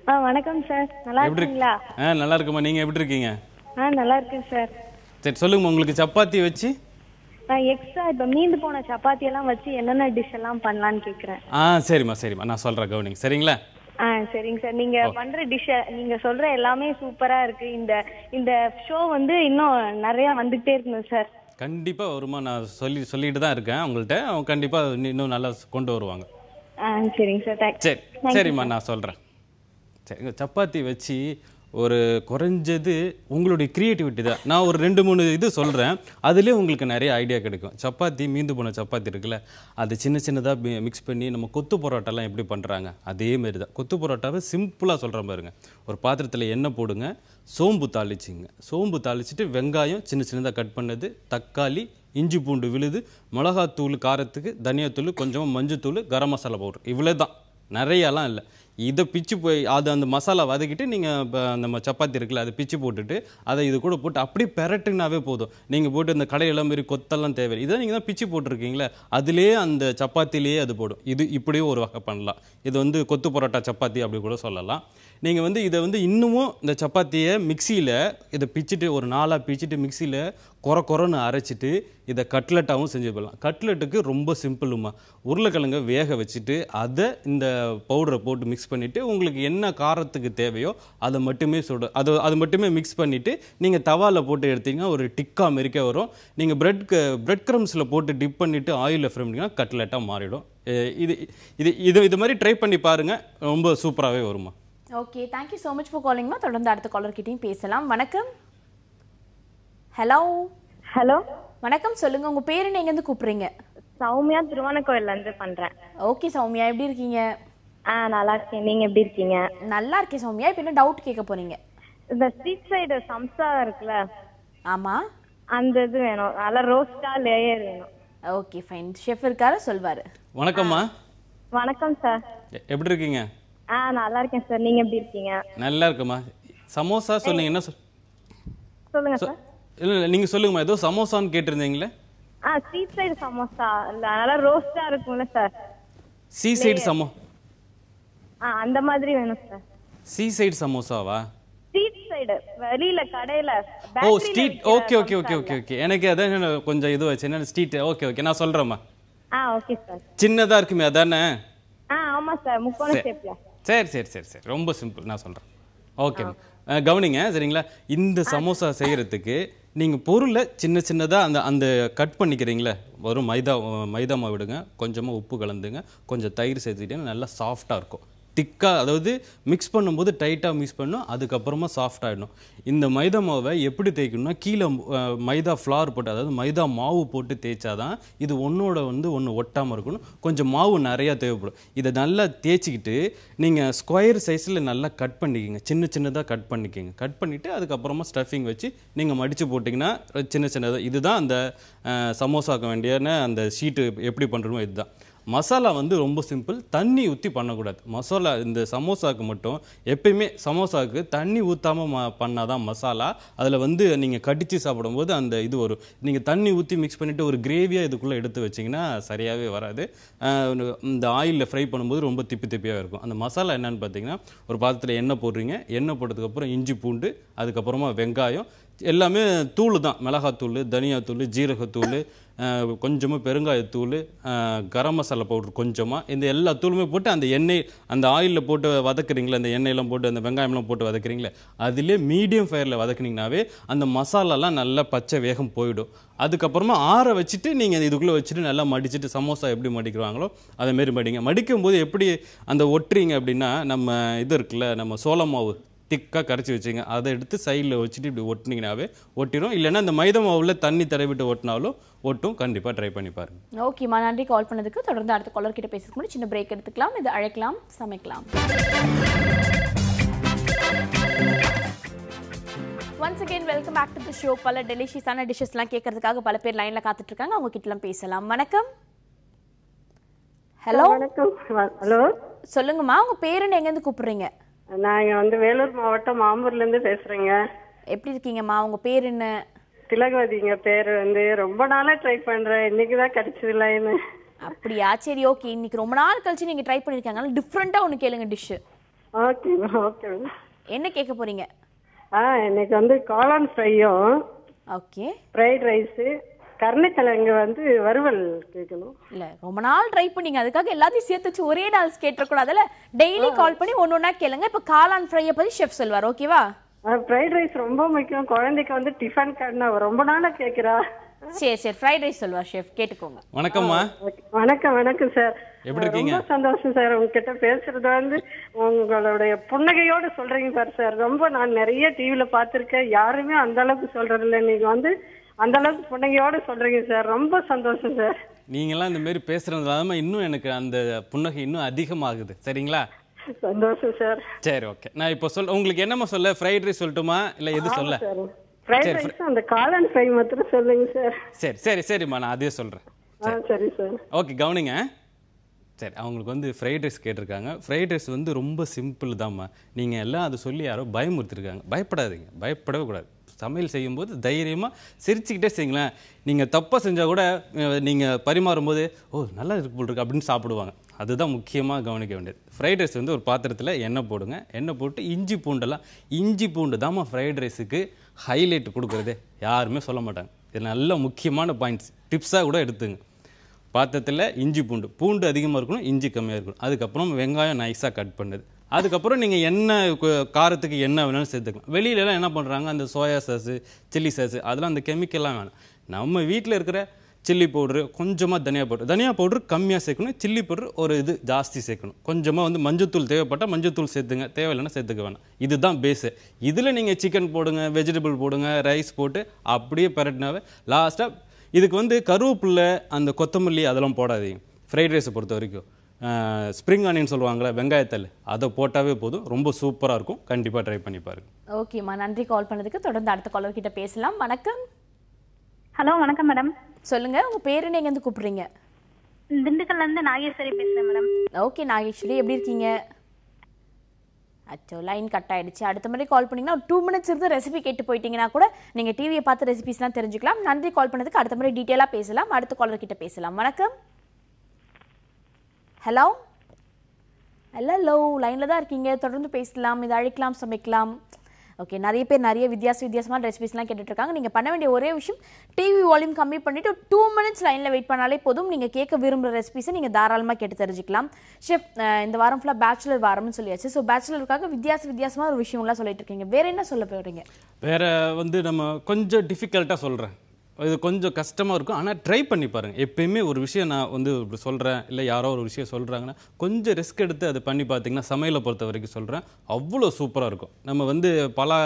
ஆ வணக்கம் சார் நல்லா எப்படி இருக்கீங்களா? ஆ நல்லா இருக்குமா நீங்கள் எப்படி இருக்கீங்க? ஆ நல்லா இருக்கேன் சார். சரி சொல்லுங்கம்மா உங்களுக்கு சப்பாத்தி வச்சு? எக்ஸ்ட்ரா இப்ப மீந்து போன சப்பாத்தி எல்லாம் வச்சு என்னென்ன டிஷ் எல்லாம் பண்ணலாம்னு கேக்குறேன். ஆ சரிம்மா சரிம்மா. நான் சொல்கிறேன் கவனிங்க. சரிங்களா? ஆ சரிங்க சார். நீங்க பண்ற டிஷ் நீங்க சொல்ற எல்லாமே சூப்பரா இருக்கு. இந்த இந்த ஷோ வந்து இன்னும் நிறைய வந்துகிட்டே இருக்கணும் சார். கண்டிப்பாக வருமா நான் சொல்லி சொல்லிட்டு தான் இருக்கேன் அவங்கள்ட்ட அவங்க கண்டிப்பாக இன்னும் நல்லா கொண்டு வருவாங்க. ஆ சரிங்க சார். சரி சரிம்மா நான் சொல்கிறேன் சரி இந்த சப்பாத்தி வச்சு ஒரு குறைஞ்சது உங்களுடைய க்ரியேட்டிவிட்டி தான். நான் ஒரு ரெண்டு மூணு இது சொல்கிறேன் அதுலேயே உங்களுக்கு நிறைய ஐடியா கிடைக்கும். சப்பாத்தி மீந்து போன சப்பாத்தி இருக்குல்ல அது சின்ன சின்னதாக மிக்ஸ் பண்ணி நம்ம கொத்து பரோட்டாலாம் எப்படி பண்ணுறாங்க அதே மாதிரி தான். கொத்து பரோட்டாவை சிம்பிளாக சொல்கிற பாருங்க. ஒரு பாத்திரத்தில் எண்ணெய் போடுங்க சோம்பு தாளிச்சிங்க. சோம்பு தாளிச்சிட்டு வெங்காயம் சின்ன சின்னதாக கட் பண்ணது தக்காளி இஞ்சி பூண்டு விழுது மிளகாத்தூள் காரத்துக்கு தனியாத்தூள் கொஞ்சமாக மஞ்சத்தூள் கரம் மசாலா பவுடர். இவ்வளோ தான் நிறையாலாம் இல்லை. இதை பிச்சு போய் அது அந்த மசாலா வதக்கிட்டு நீங்கள் இப்போ நம்ம சப்பாத்தி இருக்குல்ல அதை பிச்சு போட்டுட்டு அதை இது கூட போட்டு அப்படியே பெரட்டுனாவே போதும். நீங்கள் போட்டு இந்த கடையெல்லாம் மாரி கொத்தெல்லாம் தேவை இதை நீங்கள் தான் பிச்சு போட்டிருக்கீங்களே அதுலேயே அந்த சப்பாத்திலேயே அது போடும். இது இப்படியும் ஒரு வகை பண்ணலாம். இது வந்து கொத்து பரோட்டா சப்பாத்தி அப்படி கூட சொல்லலாம். நீங்கள் வந்து இதை வந்து இன்னமும் இந்த சப்பாத்தியை மிக்சியில் இதை பிச்சுட்டு ஒரு நாளாக பிச்சுட்டு மிக்சியில் கொர கொரன்னு அரைச்சிட்டு இதை கட்லெட்டாகவும் செஞ்சு போடலாம். கட்லெட்டுக்கு ரொம்ப சிம்பிளுமா. உருளைக்கிழங்கை வேக வச்சுட்டு அதை இந்த பவுடரை போட்டு மிக்ஸ் பண்ணிவிட்டு உங்களுக்கு என்ன காரத்துக்கு தேவையோ அதை மட்டுமே சுட அதை அது மட்டுமே மிக்ஸ் பண்ணிவிட்டு நீங்கள் தவாவில் போட்டு எடுத்தீங்கன்னா ஒரு டிக்கா மாரிக்கே வரும். நீங்கள் பிரெட் பிரெட் க்ரம்ஸில் போட்டு டிப் பண்ணிவிட்டு ஆயிலில் ஃப்ரை பண்ணிங்கன்னா கட்லெட்டாக மாறிடும். இது இது இது இது மாதிரி ட்ரை பண்ணி பாருங்கள் ரொம்ப சூப்பராகவே வருமா. Okay thank you so much for காலிங்மா தொடர்ந்து அடுத்த காலர் கிட்டயும் பேசலாம். வணக்கம். ஹலோ ஹலோ வணக்கம் சொல்லுங்க. உங்க பேர் என்ன எங்கேருந்து கூப்பிடுறீங்க? சௌமியா திருவானக்கோயில்ல இருந்து பண்றேன். ஓகே சௌமியா எப்படி இருக்கீங்க? ஆ நல்லா இருக்கேன். நீங்க எப்படி இருக்கீங்க? நல்லா இருக்கேன் சௌமியா. இப்போ என்ன டவுட் கேட்க போறீங்க? இந்த ஸ்ட்ரீட் சைடு சம்சா இருக்குல்ல? ஆமா. அந்த இது வேணும். நல்லா ரோஸ்டா லேயர் வேணும். ஓகே ஃபைன் ஷெஃப் இருக்காரு சொல்வாரு. வணக்கம்மா. வணக்கம் சார் எப்படி இருக்கீங்க? ஆ நல்லா இருக்கேன் சார். நீங்க எப்படி இருக்கீங்க? நல்லா இருக்குமா சமோசா சொன்னீங்க என்ன சொல் சொல்லுங்க சார். இல்லை இல்லை நீங்கள் சொல்லுங்கம்மா. ஏதோ சமோசான்னு கேட்டிருந்தீங்களே? ஆ ஸ்ட்ரீட் சைடு சமோசா. இல்ல நல்லா ரோஸ்டா இருக்கும்ல சார். சீ சைடு சமோ ஆ அந்த மாதிரி வேணும் சார். சீ சைடு சமோசாவா? ஸ்ட்ரீட் சைடு வெளியில கடையில. ஓ street okay okay okay okay okay எனக்கு அதான் கொஞ்சம் இது வச்சு என்ன ஸ்ட்ரீட் ஓகே ஓகே நான் சொல்கிறேம்மா ஆ ஓகே சார். சின்னதாக இருக்குமே அதானே? ஆ ஆமா சார். முக்கோண ஷேப்ல சரி சரி சரி சரி. ரொம்ப சிம்பிள் நான் சொல்கிறேன் ஓகே கவனிங்க சரிங்களா? இந்த சமோசா செய்கிறதுக்கு நீங்கள் பொருளை சின்ன சின்னதாக அந்த அந்த கட் பண்ணிக்கிறீங்களே வரும் மைதா மைதா மாவு விடுங்க கொஞ்சமாக உப்பு கலந்துங்க கொஞ்சம் தயிர் சேர்த்துக்கிட்டீங்கன்னா நல்லா சாஃப்டாக இருக்கும். திக்காக அதாவது மிக்ஸ் பண்ணும்போது டைட்டாக மிக்ஸ் பண்ணும் அதுக்கப்புறமா சாஃப்ட் ஆகிடும் இந்த மைதா மாவை எப்படி தேய்க்கணும்னா கீழே மைதா ஃப்ளார் போட்டு அதாவது மைதா மாவு போட்டு தேய்ச்சாதான் இது ஒன்றோட வந்து ஒன்று ஒட்டாமல் இருக்கணும். கொஞ்சம் மாவு நிறையா தேவைப்படும். இதை நல்லா தேய்ச்சிக்கிட்டு நீங்கள் ஸ்கொயர் சைஸில் நல்லா கட் பண்ணிக்கிங்க. சின்ன சின்னதாக கட் பண்ணிக்கிங்க. கட் பண்ணிவிட்டு அதுக்கப்புறமா ஸ்டஃபிங் வச்சு நீங்கள் மடித்து போட்டிங்கன்னா சின்ன சின்னதாக இதுதான் அந்த சமோசாக்க வேண்டியான அந்த ஷீட்டு எப்படி பண்ணுறோமோ இதுதான். மசாலா வந்து ரொம்ப சிம்பிள் தண்ணி ஊற்றி பண்ணக்கூடாது. மசாலா இந்த சமோசாக்கு மட்டும் எப்பயுமே சமோசாக்கு தண்ணி ஊற்றாமல் ம பண்ணாதான் மசாலா. அதில் வந்து நீங்கள் கடித்து சாப்பிடும்போது அந்த இது வரும். நீங்கள் தண்ணி ஊற்றி மிக்ஸ் பண்ணிவிட்டு ஒரு கிரேவியாக இதுக்குள்ளே எடுத்து வச்சிங்கன்னா சரியாகவே வராது. இந்த ஆயிலில் ஃப்ரை பண்ணும்போது ரொம்ப திப்பி திப்பியாக இருக்கும். அந்த மசாலா என்னென்னு பார்த்தீங்கன்னா ஒரு பாத்திரத்தில் எண்ணெய் போடுறீங்க. எண்ணெய் போட்டதுக்கப்புறம் இஞ்சி பூண்டு அதுக்கப்புறமா வெங்காயம் எல்லாமே தூள் தான். மிளகாத்தூள் தனியாத்தூள் ஜீரகத்தூள் கொஞ்சமாக பெருங்காயத்தூள் கரம் மசாலா பவுடர் கொஞ்சமாக இந்த எல்லா தூளுமே போட்டு அந்த எண்ணெய் அந்த ஆயிலில் போட்டு வதக்குறீங்களே அந்த எண்ணெயெல்லாம் போட்டு அந்த வெங்காயம்லாம் போட்டு வதக்குறீங்களே அதிலே மீடியம் ஃபயரில் வதக்குனீங்கனாவே அந்த மசாலாலாம் நல்லா பச்சை வேகம் போயிடும். அதுக்கப்புறமா ஆற வச்சுட்டு நீங்கள் இதுக்குள்ளே வச்சுட்டு நல்லா மடிச்சிட்டு சமோசா எப்படி மடிக்கிறாங்களோ அதை மாரி மடிங்க. மடிக்கும் போது எப்படி அந்த ஒட்டுறீங்க அப்படின்னா நம்ம இது இருக்குல்ல நம்ம சோள மாவு திக்காக கரைச்சி வச்சுங்க. அதை எடுத்து சைடில் வச்சுட்டு இப்படி ஒட்டினீங்கனாவே ஒட்டிடும் இல்லைன்னா இந்த மைதா மாவில் தண்ணி தடவிட்டு ஒட்டினாலும் ஒட்டும். கண்டிப்பாக ட்ரை பண்ணி பாருங்க. ஓகேம்மா நன்றி கால் பண்ணதுக்கு. தொடர்ந்து அடுத்த காலர் கிட்ட பேசுறதுக்கு முன்னாடி சின்ன பிரேக் எடுத்துக்கலாம். இது அழைக்கலாம் சமைக்கலாம். Once again welcome back to the show பல டெலிஷியஸான டிஷ்ஷஸ்லாம் கேட்கறதுக்காக பல பேர் லைன்ல காத்துட்டு இருக்காங்க அவங்க கிட்டலாம் பேசலாம். வணக்கம். ஹலோ வணக்கம். ஹலோ சொல்லுங்கம்மா உங்க பேருன்னு எங்கேருந்து கூப்பிடுறீங்க? நாங்க வந்து வேலூர் மாவட்டம் மாம்பூர்ல இருந்து பேசுறேங்க. எப்படி இருக்கீங்கம்மா? உங்க பேர் என்ன? திலகவதிங்க பேரு வந்து ரொம்ப நாளா ட்ரை பண்றேன். இன்னைக்குதான் கிடைச்சது லைனு அப்படியா? சரி ஓகே இன்னைக்கு ரொம்ப நாள் கழிச்சு நீங்க ட்ரை பண்ணிருக்காங்க. டிஃப்ரெண்டா ஒன்று கேளுங்க டிஷ் ஓகே ஓகே என்ன கேட்க போறீங்க? ஆ இன்னைக்கு வந்து காளான் ஃப்ரையும் ஓகே ஃப்ரைட் ரைஸு கருணைக்கிழங்கு வந்து வறுவல் கேட்கணும். இல்ல ரொம்ப நாள் ட்ரை பண்ணீங்க. அதுக்காக எல்லாத்தையும் சேர்த்து வச்சு ஒரே நாள் கேட்டக்கூடாதுல்ல டெய்லி கால் பண்ணி ஒன்று ஒன்றா கேளுங்க. இப்போ காளான் ஃப்ரையை பத்தி ஷெஃப் சொல்வார் ஓகேவா ஃப்ரைட் ரைஸ் ரொம்ப முக்கியம். குழந்தைக்கு வந்து டிஃபன் கார்டுனா ரொம்ப நாளா கேக்குறா. சரி சரி ஃப்ரைட் ரைஸ் சொல்வார் ஷெஃப் கேட்டுக்கோங்க. வணக்கம்மா. வணக்கம் வணக்கம் சார் எப்படி இருக்கீங்க? ரொம்ப சந்தோஷம் சார். உங்ககிட்ட பேசுறது வந்து உங்களுடைய புன்னகையோட சொல்றீங்க பாரு சார். ரொம்ப நான் நிறைய டிவில பார்த்திருக்கேன். யாருமே அந்த அளவுக்கு சொல்றது இல்ல. நீங்க வந்து அந்த அளவுக்கு புன்னகையோட சொல்றீங்க சார். ரொம்ப சந்தோஷம் சார். நீங்களாம் இந்த மாதிரி பேசுறதுனால இன்னும் எனக்கு அந்த புன்னகை இன்னும் அதிகமாகுது. சரிங்களா? சந்தோஷம் சார். சரி ஓகே. நான் இப்போ சொல்ல உங்களுக்கு என்னம்மா சொல்ல? ஃப்ரைட் ரைஸ் சொல்லட்டுமா? இல்லை எது சொல்ல? சார். ஃப்ரைட் ரைஸ் அந்த காளான் ஃப்ரை மாத்திரம் சொல்லுங்க சார். சரி சரி சரிம்மா. நான் அதே சொல்கிறேன் ஆ சரி சார். ஓகே கவனிங்க. சரி அவங்களுக்கு வந்து ஃப்ரைட் ரைஸ் கேட்டிருக்காங்க. ஃப்ரைட் ரைஸ் வந்து ரொம்ப சிம்பிள் தான்மா. நீங்கள் எல்லாம் அதை சொல்லி யாரோ பயமுறுத்திருக்காங்க. பயப்படாதீங்க. பயப்படவே கூடாது. சமையல் செய்யும்போது தைரியமாக சிரிச்சுக்கிட்டே செய்யுங்களேன். நீங்கள் தப்பாக செஞ்சால் கூட நீங்கள் பரிமாறும்போது ஓ நல்லா இருக்கு போல் இருக்கு அப்படின்னு சாப்பிடுவாங்க. அதுதான் முக்கியமாக கவனிக்க வேண்டியது. ஃப்ரைட் ரைஸ் வந்து ஒரு பாத்திரத்தில் எண்ணெய் போடுங்க. எண்ணெய் போட்டு இஞ்சி பூண்டெல்லாம் இஞ்சி பூண்டு தாம்மா ஃப்ரைட் ரைஸுக்கு ஹைலைட் கொடுக்குறதே. யாருமே சொல்ல மாட்டாங்க. இது நல்ல முக்கியமான பாயிண்ட்ஸ் டிப்ஸாக கூட எடுத்துங்க. பாத்திரத்தில் இஞ்சி பூண்டு. பூண்டு அதிகமாக இருக்கணும் இஞ்சி கம்மியாக இருக்கணும். அதுக்கப்புறம் வெங்காயம் நைஸாக கட் பண்ணுது. அதுக்கப்புறம் நீங்கள் என்ன காரத்துக்கு என்ன வேணாலும் சேர்த்துக்கலாம். வெளியிலலாம் என்ன பண்ணுறாங்க அந்த சோயா சாஸு சில்லி சாஸு அதெல்லாம் அந்த கெமிக்கல்லாம் வேணும். நம்ம வீட்டில் இருக்கிற சில்லி பவுட்ரு கொஞ்சமாக தனியா பவுடர் தனியா பவுட்ரு கம்மியாக சேர்க்கணும் சில்லி பவுட்ரு ஒரு இது ஜாஸ்தி சேர்க்கணும். கொஞ்சமாக வந்து மஞ்சத்தூள் தேவைப்பட்டால் மஞ்சத்தூள் சேர்த்துங்க தேவையில்லைன்னா சேர்த்துக்க வேணாம். இதுதான் பேஸு இதில் நீங்கள் சிக்கன் போடுங்க வெஜிடபிள் போடுங்க ரைஸ் போட்டு அப்படியே பரட்டினாவே லாஸ்ட்டாக இதுக்கு வந்து கருவேப்பில்லை அந்த கொத்தமல்லி அதெல்லாம் போடாதீங்க ஃப்ரைட் ரைஸை பொறுத்த வரைக்கும் ஸ்ப்ரிங் ஆனியன் சொல்லுவாங்களே வெங்காயத்தல் அதை போட்டாவே போதும். ரொம்ப சூப்பராக இருக்கும். கண்டிப்பாக ட்ரை பண்ணி பாருங்க. ஓகேம்மா நன்றி கால் பண்ணதுக்கு. தொடர்ந்து அடுத்த காலர் கிட்ட பேசலாம். வணக்கம். ஹலோ வணக்கம் மேடம் சொல்லுங்க உங்க பேர் என்ன எங்கேருந்து கூப்பிடுறீங்க? திண்டுக்கல்ல இருந்து நாகேஸ்வரி பேசுறேன் மேடம் ஓகே நாகேஸ்வரி. எப்படி இருக்கீங்க? அச்சோ லைன் கட் ஆயிடுச்சு. அடுத்த மாதிரி கால் பண்ணீங்கன்னா ஒரு டூ மினிட்ஸ் இருந்து ரெசிபி கேட்டு போயிட்டீங்கன்னா கூட நீங்க டிவியை பார்த்து ரெசிபிஸ்லாம் தெரிஞ்சுக்கலாம். நன்றி கால் பண்ணதுக்கு அடுத்த மாதிரி டீட்டெயிலாக பேசலாம். அடுத்த காலர் கிட்ட பேசலாம். வணக்கம். ஹலோ ஹலோ லைனில் தான் இருக்கீங்க. தொடர்ந்து பேசலாம் இதை அழைக்கலாம் சமைக்கலாம். ஓகே நிறைய பேர் நிறைய வித்தியாச வித்தியாசமான ரெசிபிஸ்லாம் கேட்டுட்ருக்காங்க. நீங்கள் பண்ண வேண்டிய ஒரே விஷயம் டிவி வால்யூம் கம்மி பண்ணிவிட்டு டூ மினிட்ஸ் லைனில் வெயிட் பண்ணாலே போதும். நீங்கள் கேட்க விரும்புகிற ரெசிபிஸை நீங்கள் தாராளமாக கேட்டு தெரிஞ்சுக்கலாம். ஷெஃப் இந்த வாரம் ஃபுல்லாக பேச்சுலர் வாரம்னு சொல்லியாச்சு. ஸோ பேச்சுலருக்காக வித்தியாச வித்தியாசமாக ஒரு விஷயம்லாம் சொல்லிட்டு இருக்கீங்க வேறு என்ன சொல்ல போகிறீங்க வேறு வந்து நம்ம கொஞ்சம் டிஃபிகல்ட்டாக சொல்கிறேன் இது கொஞ்சம் கஷ்டமாக இருக்கும். ஆனால் ட்ரை பண்ணி பாருங்கள் எப்பயுமே ஒரு விஷயம் நான் வந்து இப்படி சொல்கிறேன் இல்லை யாரோ ஒரு விஷயம் சொல்கிறாங்கன்னா கொஞ்சம் ரிஸ்க் எடுத்து அதை பண்ணி பார்த்தீங்கன்னா சமையலை பொறுத்த வரைக்கும் சொல்கிறேன் அவ்வளோ சூப்பராக இருக்கும். நம்ம வந்து பலா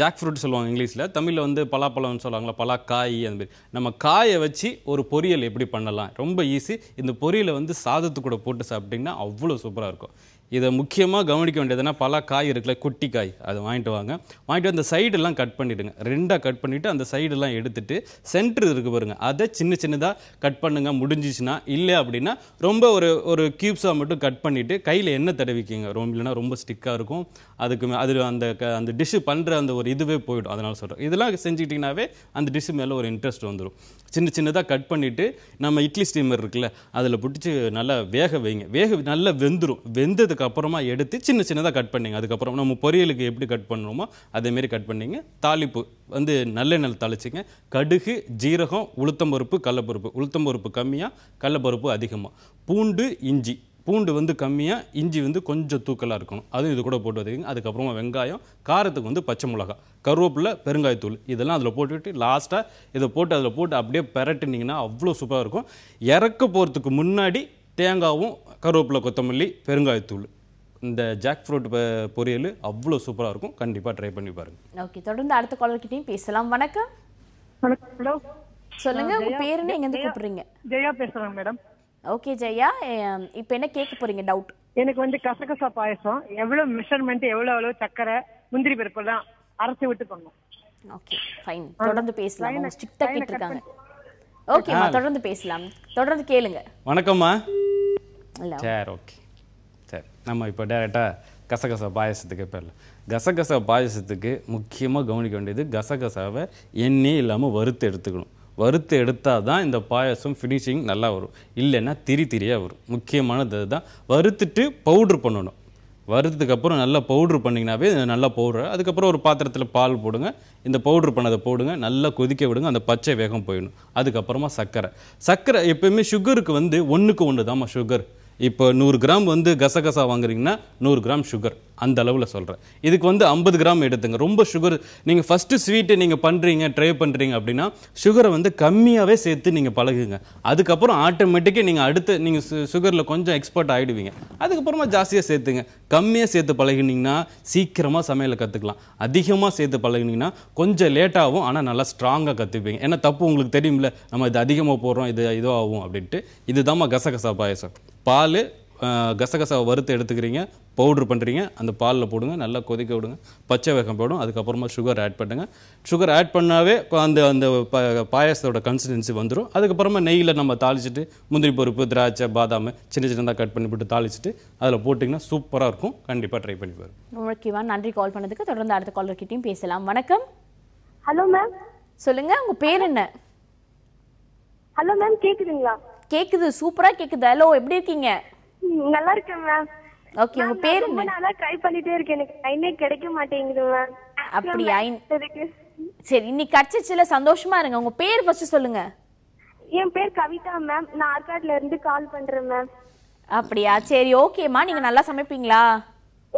ஜாக் ஃப்ரூட் சொல்லுவாங்க இங்கிலீஷில். தமிழில் வந்து பலாப்பழம்னு சொல்லுவாங்களா பலா அந்த மாதிரி. நம்ம காயை வச்சு ஒரு பொரியல் எப்படி பண்ணலாம்? ரொம்ப ஈஸி இந்த பொரியலை வந்து சாதத்து கூட போட்டு சாப்பிட்டிங்கன்னா அவ்வளோ சூப்பராக இருக்கும். இதை முக்கியமாக கவனிக்க வேண்டியதுன்னா பல காய் இருக்குல்ல குட்டி காய் அதை வாங்கிட்டு வாங்க. வாங்கிட்டு அந்த சைடெல்லாம் கட் பண்ணிவிடுங்க ரெண்டாக கட் பண்ணிவிட்டு அந்த சைடெல்லாம் எடுத்துகிட்டு சென்டர் இருக்கு பாருங்கள் அதை சின்ன சின்னதாக கட் பண்ணுங்க முடிஞ்சிச்சுன்னா இல்லை அப்படின்னா ரொம்ப ஒரு ஒரு க்யூப்ஸாக மட்டும் கட் பண்ணிவிட்டு கையில் எண்ணெய் தடவிக்கிங்க. ரொம்ப இல்லைன்னா ரொம்ப ஸ்டிக்காக இருக்கும். அதுக்கு மே- அது அந்த க- அந்த டிஷ்ஷு பண்ணுற அந்த ஒரு இதுவே போயிடும். அதனால் சொல்கிறேன் இதெல்லாம் செஞ்சுக்கிட்டிங்கனாவே அந்த டிஷ்ஷு மேலே ஒரு இன்ட்ரெஸ்ட் வந்துடும் சின்ன சின்னதாக கட் பண்ணிவிட்டு நம்ம இட்லி ஸ்டீமர் இருக்குல்ல அதில் பிடிச்சி நல்லா வேக வைங்க. வேக நல்லா வெந்துடும் வெந்தது எடுத்ததுக்கு அப்புறமா எடுத்து சின்ன சின்னதாக கட் பண்ணிங்க. அதுக்கப்புறம் நம்ம பொரியலுக்கு எப்படி கட் பண்ணுறோமோ அதேமாரி கட் பண்ணிங்க. தாளிப்பு வந்து நல்லெண்ணெய் தாளிச்சிங்க. கடுகு ஜீரகம் உளுத்தம்பருப்பு கடலப்பருப்பு. உளுத்தம்பருப்பு கம்மியாக கடலப்பருப்பு அதிகமாக பூண்டு இஞ்சி. பூண்டு வந்து கம்மியாக இஞ்சி வந்து கொஞ்சம் தூக்கலாக இருக்கணும். அதுவும் இது கூட போட்டு வச்சுக்கோங்க. அதுக்கப்புறமா வெங்காயம் காரத்துக்கு வந்து பச்சை மிளகா கருவேப்பிலை பெருங்காயத்தூள். இதெல்லாம் அதில் போட்டுவிட்டு லாஸ்ட்டாக இதை போட்டு அதில் போட்டு அப்படியே பெரட்டுனீங்கன்னா அவ்வளோ சூப்பராக இருக்கும். இறக்க போகிறதுக்கு முன்னாடி தேங்காவும் கருவேப்பிலை கொத்தமல்லி பெருங்காயத்தூள். இந்த ஜாக் ஃப்ரூட் பொரியல் அவ்வளோ சூப்பராக இருக்கும். கண்டிப்பாக ட்ரை பண்ணி பாருங்கள் ஓகே தொடர்ந்து அடுத்த காலர்கிட்டயும் பேசலாம். வணக்கம். ஹலோ சொல்லுங்க உங்க பேர் என்ன? எங்க இருந்து கூப்பிடுறீங்க? ஜெயா பேசுறேன் மேடம் ஓகே ஜெயா. இப்போ என்ன கேட்க போறீங்க? டவுட் எனக்கு வந்து கசகசா பாயசம். எவ்வளவு மெஷர்மெண்ட் எவ்வளவு எவ்வளவு சக்கரை முந்திரி பருப்பெல்லாம் அரைச்சு விட்டு பண்ணும் ஓகே ஃபைன் தொடர்ந்து பேசலாம். ஸ்ட்ரிக்ட்டா கேட்டிருக்காங்க. ஓகேம்மா தொடர்ந்து பேசலாம். தொடர்ந்து கேளுங்க. வணக்கம்மா. இல்லை சரி ஓகே சரி. நம்ம இப்போ டேரெக்டாக கசகச பாயசத்துக்கு போயிடலாம். கசகச பாயசத்துக்கு முக்கியமாக கவனிக்க வேண்டியது கசகசாவை எண்ணெய் இல்லாமல் வறுத்து எடுத்துக்கணும். வறுத்து எடுத்தால் தான் இந்த பாயசம் ஃபினிஷிங் நல்லா வரும். இல்லைன்னா திரி திரியாக வரும். முக்கியமானது அதுதான். வறுத்துட்டு பவுட்ரு பண்ணணும். வறுத்ததுக்கப்புறம் நல்லா பவுட்ரு பண்ணிங்கனாவே நல்லா பவுட்ரு அதுக்கப்புறம் ஒரு பாத்திரத்தில் பால் போடுங்க. இந்த பவுட்ரு பண்ணதை போடுங்க. நல்லா கொதிக்க விடுங்க. அந்த பச்சை வேகம் போயிடணும் அதுக்கப்புறமா சர்க்கரை. சர்க்கரை எப்பயுமே சுகருக்கு வந்து ஒன்றுக்கு ஒன்று தாம்மா சுகர் இப்போ நூறு கிராம் வந்து கசகசா வாங்குறீங்கன்னா நூறு கிராம் சுகர் அந்த அளவில் சொல்கிறேன் இதுக்கு வந்து ஐம்பது கிராம் எடுத்துங்க. ரொம்ப சுகர் நீங்கள் ஃபஸ்ட்டு ஸ்வீட்டு நீங்கள் பண்ணுறீங்க ட்ரை பண்ணுறீங்க அப்படின்னா சுகரை வந்து கம்மியாகவே சேர்த்து நீங்கள் பழகுங்க. அதுக்கப்புறம் ஆட்டோமேட்டிக்காக நீங்கள் அடுத்து நீங்கள் சுகரில் கொஞ்சம் எக்ஸ்பர்ட் ஆகிடுவீங்க அதுக்கப்புறமா ஜாஸ்தியாக சேர்த்துங்க. கம்மியாக சேர்த்து பழகினீங்கன்னா சீக்கிரமாக சமையலை கற்றுக்கலாம் அதிகமாக சேர்த்து பழகினீங்கன்னா கொஞ்சம் லேட்டாகவும் ஆனால் நல்லா ஸ்ட்ராங்காக கற்றுப்பீங்க ஏன்னா தப்பு உங்களுக்கு தெரியும்ல. நம்ம இது அதிகமாக போடுறோம் இது இதுவாகும் அப்படின்ட்டு. இதுதாம்மா கசகசா பாயசம். பால் கசகசாவை வறுத்து எடுத்துக்கிறீங்க பவுட்ரு பண்ணுறீங்க அந்த பாலில் போடுங்க நல்லா கொதிக்க விடுங்க. பச்சை வேகம் போடும் அதுக்கப்புறமா சுகர் ஆட் பண்ணுங்க. சுகர் ஆட் பண்ணாவே அந்த அந்த ப- பாயாசத்தோட கன்சிஸ்டன்சி வந்துடும் அதுக்கப்புறமா நெய்யில் நம்ம தாளிச்சிட்டு முந்திரி பருப்பு திராட்சை பாதாம் சின்ன சின்னதாக கட் பண்ணி போட்டு தாளிச்சிட்டு அதில் போட்டிங்கன்னா சூப்பராக இருக்கும். கண்டிப்பாக ட்ரை பண்ணி பாருங்க. ஓகேவா நன்றி கால் பண்ணதுக்கு. தொடர்ந்து அடுத்த காலர்கிட்டயும் பேசலாம். வணக்கம். ஹலோ மேம் சொல்லுங்க உங்க பேர் என்ன? ஹலோ மேம் கேக்குதுங்களா? கேக்குது சூப்பரா கேக்குது. ஹலோ எப்படி இருக்கீங்க? நல்லா இருக்கேன் மேம். ஓகே உங்க பேர் ரொம்ப நாளா ட்ரை பண்ணிட்டே இருக்கேன். எனக்கு லைனே கிடைக்க மாட்டேங்குது மேம். அப்படியா? சரி இன்னைக்கு கட்சிச்சில சந்தோஷமா இருங்க. உங்க பேர் ஃபர்ஸ்ட் சொல்லுங்க. என் பேர் கவிதா மேம். நான் ஆற்காட்ல இருந்து கால் பண்றேன் மேம். அப்படியா? சரி ஓகேம்மா நீங்க நல்லா சமைப்பீங்களா?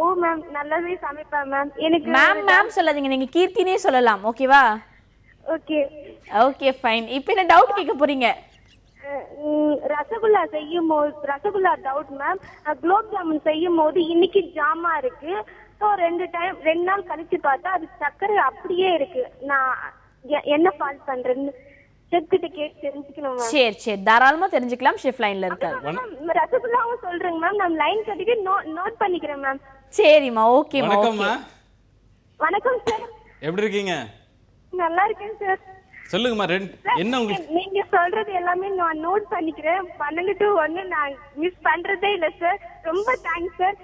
ஓ மேம். நல்லாவே சமைப்பேன் மேம். எனக்கு மேம் மேம் சொல்லாதீங்க. நீங்க கீர்த்தினே சொல்லலாம். ஓகேவா ஓகே ஓகே ஃபைன் இப்போ என்ன டவுட் கேட்க போறீங்க? ரசகுல்லா செய்யும் போது ரசகுல்லா டவுட் மேம் குலோப் ஜாமுன் செய்யும் போது இன்னைக்கு ஜாமா இருக்கு. ஸோ ரெண்டு டைம் ரெண்டு நாள் கழிச்சு பார்த்தா அது சர்க்கரை அப்படியே இருக்கு. நான் என்ன ஃபால்ட் பண்றேன்னு சரி சரி. தாராளமா தெரிஞ்சுக்கலாம். ஷெஃப் லைன்ல இருக்காரு மேம் ரசகுல்லாவும் சொல்றேங்க மேம் நான் லைன் கட்டிட்டு நோட் நோட் பண்ணிக்கிறேன் மேம் சரிம்மா. ஓகேம்மா வணக்கம் சார் எப்படி இருக்கீங்க? நல்லா இருக்கேன் சார் சொல்லுங்கம்மா ரெண்டு என்ன உங்களுக்கு? நீங்க சொல்றது எல்லாமே நான் நோட் பண்ணிக்கிறேன். பன்னெண்டு டு ஒன்னு நான் மிஸ் பண்றதே இல்ல சார் ரொம்ப தேங்க்ஸ் சார்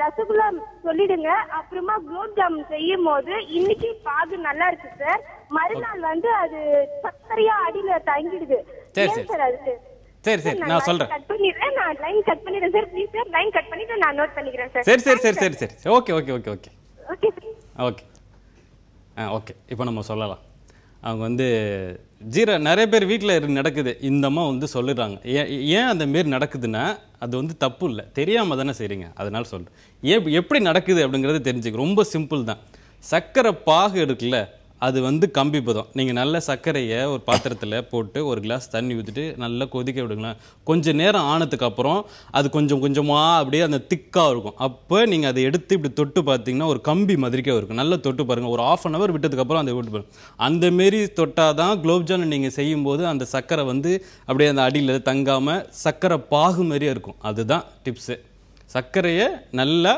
ரசகுல்லா சொல்லிடுங்க. அப்புறமா குலோப் ஜாமுன் செய்யும் போது இன்னைக்கு பாகு நல்லா இருக்கு சார் மறுநாள் வந்து அது சக்கரையா அடியில தங்கிடுது. சரி, சரி. சார் அது சரி சரி. நான் சொல்கிறேன் கட் பண்ணிடுறேன். நான் லைன் கட் பண்ணிடுறேன் sir please sir line cut பண்ணிட்டு நான் நோட் பண்ணிக்கிறேன் சார் சரி சரி சரி சரி. சரி okay okay okay okay okay okay ஆ ஓகே இப்போ நம்ம சொல்லலாம். அவங்க வந்து ஜீரா நிறைய பேர் வீட்டில் நடக்குது. இந்த அம்மா வந்து சொல்லுறாங்க. ஏன் ஏன் அந்த மாரி நடக்குதுன்னா அது வந்து தப்பு இல்லை. தெரியாமல் தானே செய்றீங்க. அதனால் சொல்கிறேன் ஏன் எப்படி நடக்குது அப்படிங்கிறது தெரிஞ்சுக்க. ரொம்ப சிம்பிள் தான். சர்க்கரை பாகு இருக்குல்ல அது வந்து கம்பி பதம். நீங்கள் நல்ல சர்க்கரையை ஒரு பாத்திரத்தில் போட்டு ஒரு கிளாஸ் தண்ணி ஊற்றிட்டு நல்லா கொதிக்க விடுங்களேன். கொஞ்சம் நேரம் ஆனதுக்கு அப்புறம் அது கொஞ்சம் கொஞ்சமாக அப்படியே அந்த திக்காக இருக்கும். அப்போ நீங்கள் அதை எடுத்து இப்படி தொட்டு பார்த்தீங்கன்னா ஒரு கம்பி மாதிரிக்கே இருக்கும். நல்லா தொட்டு பாருங்கள் ஒரு ஆஃப் அன் ஹவர் விட்டதுக்கப்புறம் அதை விட்டு பாருங்க அந்த மாரி தொட்டால் தான் குலோப்ஜாமுன் நீங்கள் செய்யும்போது அந்த சர்க்கரை வந்து அப்படியே அந்த அடியில் தங்காமல் சர்க்கரை பாகு மாதிரியே இருக்கும். அதுதான் டிப்ஸு சர்க்கரையை நல்லா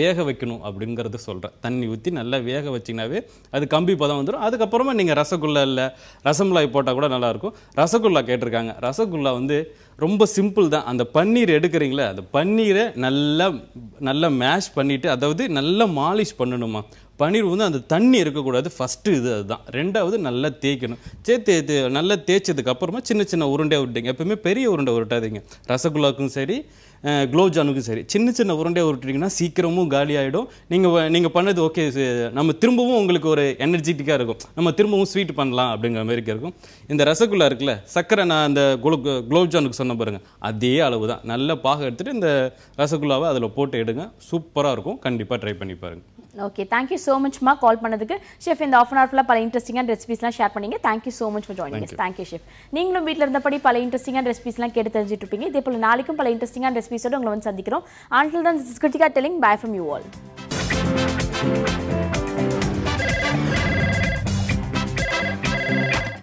வேக வைக்கணும் அப்படிங்கிறது சொல்கிறேன் தண்ணி ஊற்றி நல்லா வேக வச்சிங்கனாவே அது கம்பி பதம் வந்துடும் அதுக்கப்புறமா நீங்கள் ரசகுல்லா இல்லை ரசமலாய் போட்டால் கூட நல்லாயிருக்கும். ரசகுல்லா கேட்டிருக்காங்க. ரசகுல்லா வந்து ரொம்ப சிம்பிள் தான். அந்த பன்னீர் எடுக்கிறீங்களே அந்த பன்னீரை நல்லா நல்லா மேஷ் பண்ணிவிட்டு அதாவது நல்லா மாலிஷ் பண்ணணுமா? பன்னீர் வந்து அந்த தண்ணி இருக்கக்கூடாது. ஃபஸ்ட்டு இது அதுதான். ரெண்டாவது நல்லா தேய்க்கணும். சேர்த்து நல்லா தேய்ச்சதுக்கு அப்புறமா சின்ன சின்ன உருண்டையாக விட்டீங்க எப்பவுமே பெரிய உருண்டை உருட்டாதீங்க. ரசகுல்லாக்கும் சரி குலோப் ஜாமுனுக்கும் சரி. சின்ன சின்ன உருண்டையை உருட்டிங்கன்னா சீக்கிரமும் காலி ஆகிடும் நீங்கள் நீங்கள் பண்ணது ஓகே நம்ம திரும்பவும் உங்களுக்கு ஒரு எனர்ஜெட்டிக்காக இருக்கும். நம்ம திரும்பவும் ஸ்வீட் பண்ணலாம் அப்படிங்கிற மாதிரி இருக்கும். இந்த ரசகுல்லா இருக்குல்ல சக்கரை நான் அந்த குலோ குலோப் ஜாமுனுக்கு சொன்ன பாருங்கள் அதே அளவு தான் நல்ல பாக எடுத்துகிட்டு இந்த ரசகுல்லாவை அதில் போட்டு எடுங்க. சூப்பராக இருக்கும். கண்டிப்பாக ட்ரை பண்ணி பாருங்கள் ஓகே தேங்க்யூ ஸோ மச்மா கால் பண்ணதுக்கு. ஷெஃப் இந்த ஆஃப் அன் ஹவர் பல இன்ட்ரெஸ்டிங்கான ரெசிபிஸ்லாம் ஷேர் பண்ணீங்க. Thank you so much for joining thank you chef நீங்களும் வீட்டில் இருந்தபடி பல இன்ட்ரெஸ்டிங்கான ரெசிபிஸ்லாம் கேட்டு தெரிஞ்சுட்டு இருப்பீங்க. இதே போல் நாளைக்கும் பல இன்ட்ரெஸ்டிங்கான ரெசிபிஸோட உங்களை வந்து சந்திக்கிறோம். ஆண்டில் தான் Kiruthika telling bye from you all